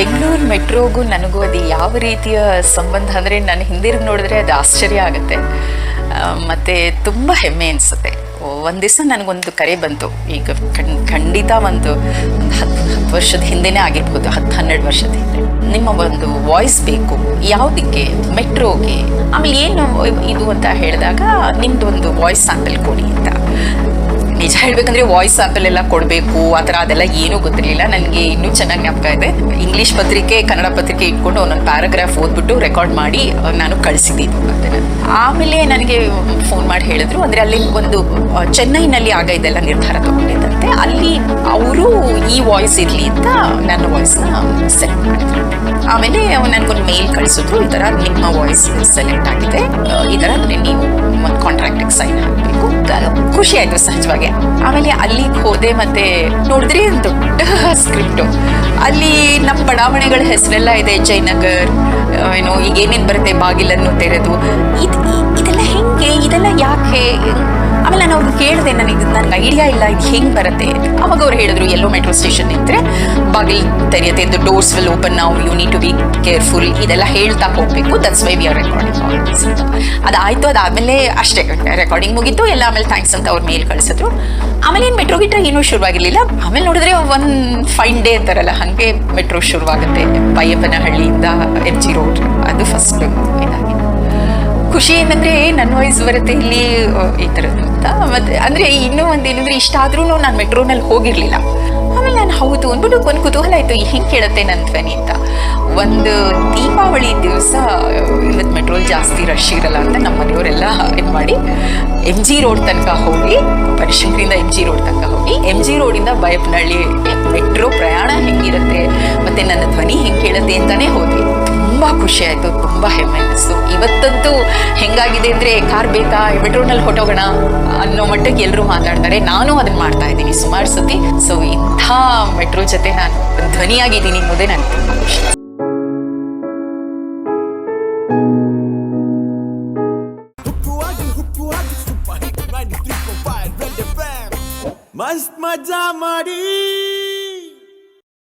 ಬೆಂಗಳೂರು ಮೆಟ್ರೋಗೂ ನನಗೂ ಅದು ಯಾವ ರೀತಿಯ ಸಂಬಂಧ ಅಂದರೆ ನಾನು ಹಿಂದಿರುಗಿ ನೋಡಿದ್ರೆ ಅದು ಆಶ್ಚರ್ಯ ಆಗುತ್ತೆ. ಮತ್ತು ತುಂಬ ಹೆಮ್ಮೆ ಅನಿಸುತ್ತೆ. ಒಂದು ದಿವಸ ನನಗೊಂದು ಕರೆ ಬಂತು. ಈಗ ಖಂಡ್, ಖಂಡಿತ ಒಂದು ಒಂದು ಹತ್ತು ಹತ್ತು ವರ್ಷದ ಹಿಂದೆನೇ ಆಗಿರ್ಬೋದು, ಹತ್ತು, ಹನ್ನೆರಡು ವರ್ಷದ ಹಿಂದೆ. ನಿಮ್ಮ ಒಂದು ವಾಯ್ಸ್ ಬೇಕು. ಯಾವುದಕ್ಕೆ? ಮೆಟ್ರೋಗೆ. ಆಮೇಲೆ ಏನು ಇದು ಅಂತ ಹೇಳಿದಾಗ ನಿಮ್ಮದು ಒಂದು ವಾಯ್ಸ್ ಸ್ಯಾಂಪಲ್ ಕೊಡಿ ಅಂತ. ನಿಜ ಹೇಳ್ಬೇಕಂದ್ರೆ ವಾಯ್ಸ್ ಸ್ಯಾಂಪಲ್ ಎಲ್ಲ ಕೊಡಬೇಕು, ಆ ಥರ ಅದೆಲ್ಲ ಏನೂ ಗೊತ್ತಿರಲಿಲ್ಲ. ನನಗೆ ಇನ್ನೂ ಚೆನ್ನಾಗಿ ಜ್ಞಾಪಕ ಇದೆ. ಇಂಗ್ಲೀಷ್ ಪತ್ರಿಕೆ, ಕನ್ನಡ ಪತ್ರಿಕೆ ಇಟ್ಕೊಂಡು ಒಂದೊಂದು ಪ್ಯಾರಾಗ್ರಾಫ್ ಓದ್ಬಿಟ್ಟು ರೆಕಾರ್ಡ್ ಮಾಡಿ ನಾನು ಕಳಿಸಿದ್ದೀನಿ ಅದನ್ನು ಆಮೇಲೆ ನನಗೆ ಫೋನ್ ಮಾಡಿ ಹೇಳಿದ್ರು. ಅಂದರೆ ಅಲ್ಲಿ ಒಂದು ಚೆನ್ನೈನಲ್ಲಿ ಆಗ ಇದೆಲ್ಲ ನಿರ್ಧಾರ ತಗೊಂಡಿದ್ದಂತೆ. ಅಲ್ಲಿ ಅವರು ಈ ವಾಯ್ಸ್ ಇರಲಿ ಅಂತ ನನ್ನ ವಾಯ್ಸ್ನ ಸೆಲೆಕ್ಟ್ ಮಾಡಿದ್ರು ಆಮೇಲೆ ನನಗೊಂದು ಮೇಲ್ ಕಳಿಸಿದ್ರು. ಈ ಥರ ನಿಮ್ಮ ವಾಯ್ಸ್ ಸೆಲೆಕ್ಟ್ ಆಗಿದೆ. ಈ ಥರ ನೀವು ಖುಷಿ ಆಯ್ತು ಸಹಜವಾಗಿ ಆಮೇಲೆ ಅಲ್ಲಿಗೆ ಹೋದೆ ಮತ್ತೆ ನೋಡಿದ್ರೆ ದೊಡ್ಡ ಸ್ಕ್ರಿಪ್ಟು. ಅಲ್ಲಿ ನಮ್ಮ ಬಡಾವಣೆಗಳ ಹೆಸರೆಲ್ಲ ಇದೆ ಜಯನಗರ್ ಏನು, ಈಗ ಏನೇನು ಬರುತ್ತೆ, ಬಾಗಿಲನ್ನು ತೆರೆದು. ಇದು ಇದೆಲ್ಲ ಹೆಂಗೆ, ಇದೆಲ್ಲ ಯಾಕೆ? ಆಮೇಲೆ ನಾನು ಅವ್ರಿಗೆ ಕೇಳಿದೆ, ನನಗೆ ನನಗೆ ಐಡಿಯಾ ಇಲ್ಲ, ಇದು ಹೆಂಗೆ ಬರುತ್ತೆ ಅವಾಗ ಅವ್ರು ಹೇಳಿದ್ರು, ಎಲ್ಲೋ ಮೆಟ್ರೋ ಸ್ಟೇಷನ್ ಇದ್ದರೆ ಬಾಗಿಲು ತೆರೆಯುತ್ತೆ ಡೋರ್ಸ್ ವಿಲ್ ಓಪನ್ ನಾವು you need to be careful ಇದೆಲ್ಲ ಹೇಳ್ತಾ ಹೋಗಬೇಕು that's why we are recording ಅಂತ ಅದಾಯಿತು, ಅದಾದಮೇಲೆ ಅಷ್ಟೇ. ರೆಕಾರ್ಡಿಂಗ್ ಮುಗೀತು, ಎಲ್ಲ ಆಮೇಲೆ ಥ್ಯಾಂಕ್ಸ್ ಅಂತ ಅವ್ರು ಮೇಲ್ ಕಳಿಸಿದ್ರು. ಆಮೇಲೆ ಏನು ಮೆಟ್ರೋ ಗಿಟ್ರ ಏನೂ ಶುರುವಾಗಿರಲಿಲ್ಲ. ಆಮೇಲೆ ನೋಡಿದ್ರೆ ಒಂದು ಫೈನ್ ಡೇ ಅಂತಾರಲ್ಲ, ಹಾಗೆ ಮೆಟ್ರೋ ಶುರುವಾಗುತ್ತೆ. ಬೈಯಪ್ಪನಹಳ್ಳಿಯಿಂದ ಎಂ ಜಿ ರೋಡ್ ಅದು ಫಸ್ಟ್ ಇದಾಗಿ. ಖುಷಿ ಏನಂದ್ರೆ ನನ್ನ ವಾಯ್ಸ್ ಬರುತ್ತೆ ಇಲ್ಲಿ ಈ ಥರದ್ದು ಅಂತ. ಮತ್ತೆ ಅಂದ್ರೆ ಇನ್ನೂ ಒಂದು ಏನಂದ್ರೆ ಇಷ್ಟ ಆದ್ರೂ ನಾನು ಮೆಟ್ರೋನಲ್ಲಿ ಹೋಗಿರ್ಲಿಲ್ಲ. ಆಮೇಲೆ ನಾನು ಹೌದು ಅಂದ್ಬಿಟ್ಟು ಒಂದು ಕುತೂಹಲ ಆಯ್ತು ಹೆಂಗೆ ಕೇಳುತ್ತೆ ನನ್ನ ಧ್ವನಿ ಅಂತ. ಒಂದು ದೀಪಾವಳಿ ಜಾಸ್ತಿ ರಶ್ ಇರಲ್ಲ ಅಂತ ನಮ್ಮ ಮನೆಯವರೆಲ್ಲ ಇದು ಮಾಡಿ ಎಂ ಜಿ ರೋಡ್ ತನಕ ಹೋಗಿ ಬನಶಂಕರಿಂದ ಎಂ ಜಿ ರೋಡ್ ತನಕ ಹೋಗಿ ಎಂ ಜಿ ರೋಡಿಂದ ಬಯಪ್ಪನಹಳ್ಳಿ ಮೆಟ್ರೋ ಪ್ರಯಾಣ ಹೆಂಗಿರುತ್ತೆ ಮತ್ತೆ ನನ್ನ ಧ್ವನಿ ಹೆಂಗೆ ಕೇಳುತ್ತೆ ಅಂತಾನೆ ಹೋದ್ವಿ. ತುಂಬ ಖುಷಿ ಆಯಿತು, ತುಂಬ ಹೆಮ್ಮೆ ಅನ್ನಿಸ್ತು ಇವತ್ತಂತೂ ಹೆಂಗಾಗಿದೆ ಅಂದರೆ ಕಾರ್ ಬೇಕಾ? ಮೆಟ್ರೋನಲ್ಲಿ ಹೊಟ್ಟೋಗೋಣ ಅನ್ನೋ ಮಟ್ಟಕ್ಕೆ ಎಲ್ಲರೂ ಮಾತಾಡ್ತಾರೆ. ನಾನು ಅದನ್ನ ಮಾಡ್ತಾ ಇದ್ದೀನಿ ಸುಮಾರು ಸತಿ. ಸೊ ಇಂಥ ಮೆಟ್ರೋ ಜೊತೆ ನಾನು ಧ್ವನಿಯಾಗಿದ್ದೀನಿ ಅನ್ನೋದೇ ನನಗೆ ತುಂಬ ಖುಷಿ. ಮಸ್ತ್ ಮಜಾ ಮಾಡಿ